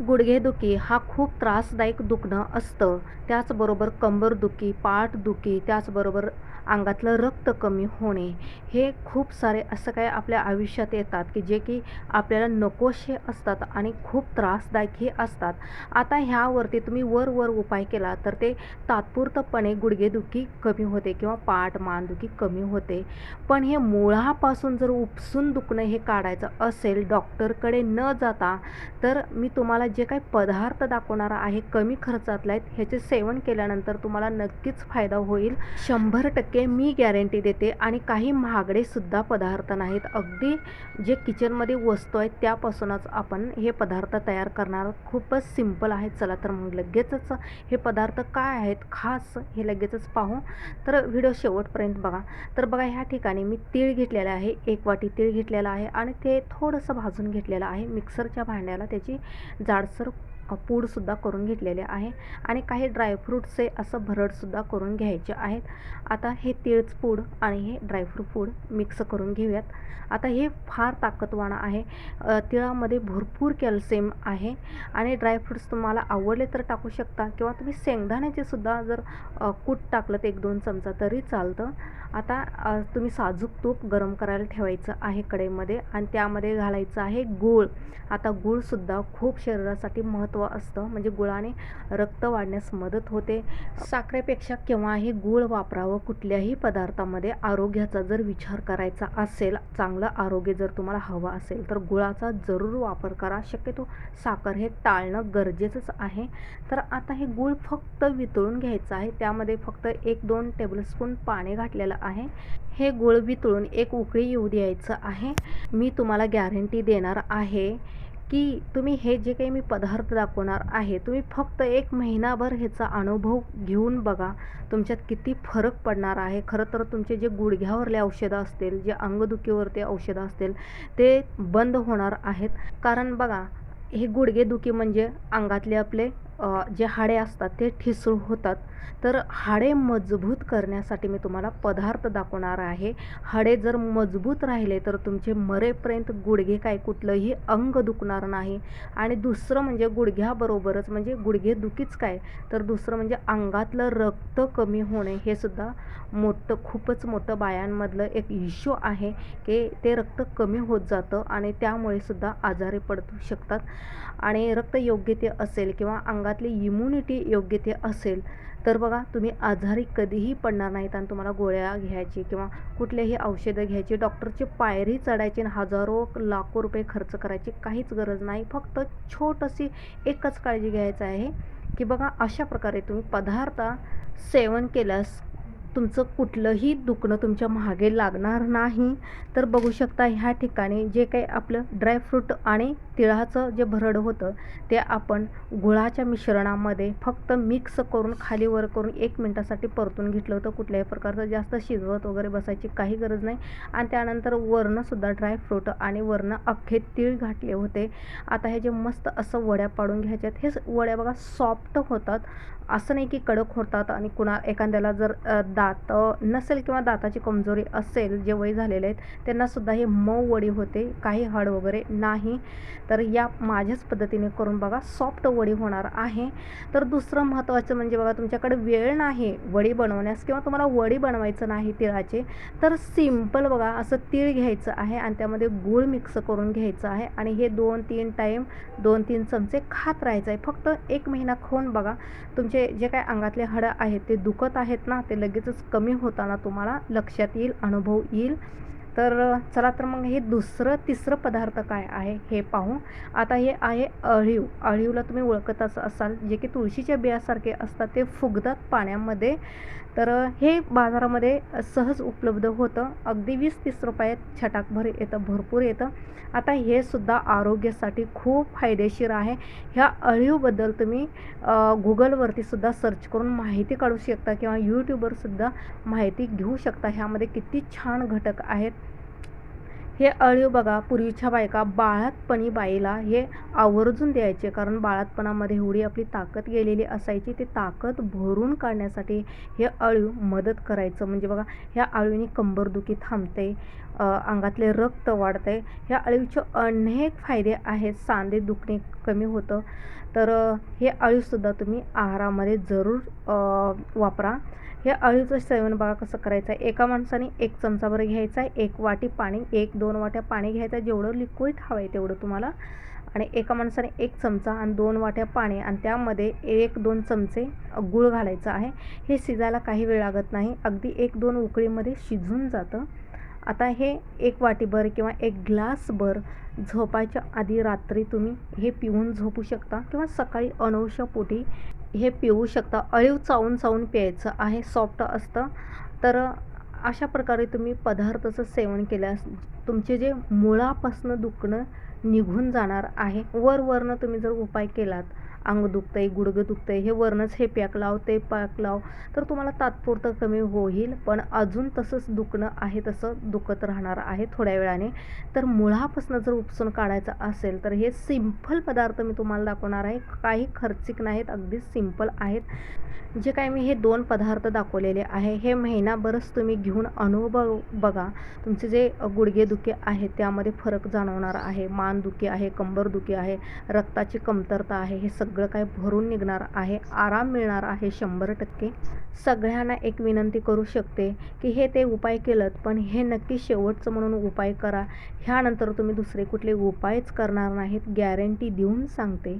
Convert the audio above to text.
गुडघेदुखी हा खूप त्रासदायक दुखणं असतं. त्याचबरोबर कंबरदुखी पाठदुखी त्याचबरोबर अंगातलं रक्त कमी होणे. हे खूप सारे असं काय आपल्या आयुष्यात येतात की जे की आपल्याला नकोसे असतात आणि खूप त्रासदायकही असतात. आता ह्यावरती तुम्ही वर वर उपाय केला तर ते तात्पुरतपणे गुडघेदुखी कमी होते किंवा पाठ मानदुखी कमी होते. पण हे मुळापासून जर उपसून दुखणं हे काढायचं असेल डॉक्टरकडे न जाता तर मी तुम्हाला जे काही पदार्थ दाखवणारा आहे कमी खर्चातला आहेत ह्याचे सेवन केल्यानंतर तुम्हाला नक्कीच फायदा होईल. शंभर टक्के मी गॅरंटी देते आणि काही महागडेसुद्धा पदार्थ नाहीत. अगदी जे किचनमध्ये वस्तू आहेत त्यापासूनच आपण हे पदार्थ तयार करणार खूपच सिंपल आहेत चला तर मग लगेचच हे पदार्थ काय आहेत खास हे लगेचच पाहू. तर व्हिडिओ शेवटपर्यंत बघा. तर बघा ह्या ठिकाणी मी तीळ घेतलेलं आहे. एक वाटी तीळ घेतलेलं आहे आणि ते थोडंसं भाजून घेतलेलं आहे. मिक्सरच्या भांड्याला त्याची ਚਾਰ ਸੌ पूडसुद्धा करून घेतलेले आहे आणि काही ड्रायफ्रूटचे असं भरडसुद्धा करून घ्यायचे आहेत. आता हे तीळच पूड आणि हे ड्रायफ्रूट पूड मिक्स करून घेऊयात. आता हे फार ताकदवान आहे. तिळामध्ये भरपूर कॅल्शियम आहे आणि ड्रायफ्रूट्स तुम्हाला आवडले तर टाकू शकता किंवा तुम्ही शेंगदाण्याचे सुद्धा जर कूट टाकलं एक दोन चमचा तरी चालतं. आता तुम्ही साजूक तूप गरम करायला ठेवायचं आहे कढईमध्ये आणि त्यामध्ये घालायचं आहे गूळ. आता गूळसुद्धा खूप शरीरासाठी महत्त्व असतं. म्हणजे गुळाने रक्त वाढण्यास मदत होते. साखरेपेक्षा केव्हाही गूळ वापरावं कुठल्याही पदार्थामध्ये आरोग्याचा जर विचार करायचा असेल चांगलं आरोग्य जर तुम्हाला हवं असेल तर गुळाचा जरूर वापर करा. शक्यतो साखर हे टाळणं गरजेचंच आहे. तर आता हे गूळ फक्त वितळून घ्यायचं आहे. त्यामध्ये फक्त एक दोन टेबलस्पून पाणी घातलेलं आहे. हे गुळ वितळून एक उकळी येऊ द्यायचं आहे. मी तुम्हाला गॅरंटी देणार आहे की तुम्ही हे जे काही मी पदार्थ दाखवणार आहे तुम्ही फक्त एक महिनाभर ह्याचा अनुभव घेऊन बघा तुमच्यात किती फरक पडणार आहे. खरं तर तुमचे जे गुडघ्यावरले औषधं असतील जे अंगदुखीवरती औषधं असतील ते बंद होणार आहेत. कारण बघा हे गुडघेदुखी म्हणजे अंगातले आपले जे हाडे असतात ते ठिसूळ होतात. तर हाडे मजबूत करण्यासाठी मी तुम्हाला पदार्थ दाखवणार आहे. हाडे जर मजबूत राहिले तर तुमचे मरेपर्यंत गुडघे काय कुठलंही अंग दुखणार नाही. आणि दुसरं म्हणजे गुडघ्याबरोबरच म्हणजे गुडघे दुखीच काय? तर दुसरं म्हणजे अंगातलं रक्त कमी होणे हे सुद्धा मोठं खूपच मोठं बायांमधलं एक इश्यू आहे की ते रक्त कमी होत जातं आणि त्यामुळे सुद्धा आजारी पडू शकतात. आणि रक्त योग्य ते असेल किंवा अंगात अंगातली इम्युनिटी योग्य ते असेल तर बघा तुम्ही आजारी कधीही पडणार नाहीत आणि तुम्हाला गोळ्या घ्यायची किंवा कुठलेही औषधं घ्यायची डॉक्टरची पायरी चढायची हजारो लाखो रुपये खर्च करायची काहीच गरज नाही. फक्त छोटंशी एकच काळजी घ्यायचं आहे की बघा अशा प्रकारे तुम्ही पदार्थ सेवन केल्यास तुमचं कुठलंही दुखणं तुमच्या मागे लागणार नाही. तर बघू शकता ह्या ठिकाणी जे काही आपलं ड्रायफ्रूट आणि तिळाचं जे भरड होतं ते आपण गुळाच्या मिश्रणामध्ये फक्त मिक्स करून खाली वर करून एक मिनटासाठी परतून घेतलं होतं. कुठल्याही प्रकारचं जास्त शिजवत वगैरे बसायची काही गरज नाही. आणि त्यानंतर वरणंसुद्धा ड्रायफ्रूट आणि वरणं अख्खे तीळ घातले होते. आता हे जे मस्त असं वड्या पाडून घ्यायच्यात हे वड्या बघा सॉफ्ट होतात. असं नाही की कडक होतात आणि कुणा एखाद्याला जर दात नसेल किंवा दाताची कमजोरी असेल जे वय झालेले आहेत त्यांनासुद्धा हे मऊ वडी होते काही हड वगैरे नाही. तर या माझ्याच पद्धतीने करून बघा सॉफ्ट वडी होणार आहे. तर दुसरं महत्त्वाचं म्हणजे बघा तुमच्याकडे वेळ नाही वडी बनवण्यास किंवा तुम्हाला वडी बनवायचं नाही तिळाचे तर सिंपल बघा असं तीळ घ्यायचं आहे आणि त्यामध्ये गूळ मिक्स करून घ्यायचं आहे आणि हे दोन तीन टाईम दोन तीन चमचे खात राहायचं आहे. फक्त एक महिना खाऊन बघा तुमचे जे काय अंगातले हडं आहेत ते दुखत आहेत ना ते लगेच कमी होताना तुम्हाला लक्षात येईल अनुभव येईल. तर चला तर मग हे दुसरं तिसरं पदार्थ काय आहे हे पाहू. आता हे आहे अळीव. अळीवला तुम्ही ओळखतच असाल जे की तुळशीच्या बियासारखे असतात ते फुगतात पाण्यामध्ये. तर हे बाजारामध्ये सहज उपलब्ध होतं. अगदी वीस तीस रुपयात छटाकभर येतं भरपूर येतं. आता हे सुद्धा आरोग्यासाठी खूप फायदेशीर आहे. ह्या अळीवबद्दल तुम्ही गुगलवरती सुद्धा सर्च करून माहिती काढू शकता किंवा यूट्यूबवरसुद्धा माहिती घेऊ शकता. ह्यामध्ये किती छान घटक आहेत. हे अळीव बघा पूर्वीच्या बायका बाळातपणी बाईला हे आवर्जून द्यायचे. कारण बाळातपणामध्ये एवढी आपली ताकद गेलेली असायची ते ताकद भरून काढण्यासाठी हे अळीव मदत करायचं. म्हणजे बघा ह्या अळीने कंबरदुखी थांबते अंगातले रक्त वाढते. ह्या अळीचे अनेक फायदे आहेत. सांधे दुखणे कमी होतं. तर हे अळीसुद्धा तुम्ही आहारामध्ये जरूर वापरा. हे अळीचं सेवन बघा कसं करायचं आहे. एका माणसाने एक चमचाभर घ्यायचा आहे एक वाटी पाणी एक दोन वाट्या पाणी घ्यायचं आहे. जेवढं लिक्विड हवं आहे तेवढं तुम्हाला. आणि एका माणसाने एक चमचा आणि दोन वाट्या पाणी आणि त्यामध्ये एक दोन चमचे गूळ घालायचं आहे. हे शिजायला काही वेळ लागत नाही. अगदी एक दोन उकळीमध्ये शिजून जातं. आता हे एक वाटीभर किंवा एक ग्लासभर झोपायच्या आधी रात्री तुम्ही हे पिऊन झोपू शकता किंवा सकाळी अनवश्यपोटी हे पिऊ शकता. अळीव चावून चावून प्यायचं आहे सॉफ्ट असतं. तर अशा प्रकारे तुम्ही पदार्थाचं सेवन केल्यास तुमचे जे मुळापासनं दुखणं निघून जाणार आहे वरवरनं तुम्ही जर उपाय केलात अंग दुखतंय गुडघं दुखतंय हे वरणच हे पॅक लाव ते पॅक लाव तर तुम्हाला तात्पुरतं कमी होईल. पण अजून तसंच दुखणं आहे तसं दुखत राहणार आहे थोड्या वेळाने. तर मुळापासून जर उपसून काढायचं असेल तर हे सिंपल पदार्थ मी तुम्हाला दाखवणार आहे. काही खर्चिक नाहीत अगदी सिंपल आहेत. जे काय मी हे दोन पदार्थ दाखवलेले आहे हे महिनाभरच तुम्ही घेऊन अनुभव बघा. तुमचे जे गुडघेदुखी आहे त्यामध्ये फरक जाणवणार आहे. मान दुखी आहे कंबर दुखी आहे रक्ताची कमतरता आहे हे सगळं सगळं काय भरून निघणार आहे आराम मिळणार आहे शंभर टक्के. सगळ्यांना एक विनंती करू शकते की हे ते उपाय केलं पण हे नक्की शेवटचं म्हणून उपाय करा. ह्यानंतर तुम्ही दुसरे कुठले उपायच करणार नाहीत गॅरंटी देऊन सांगते.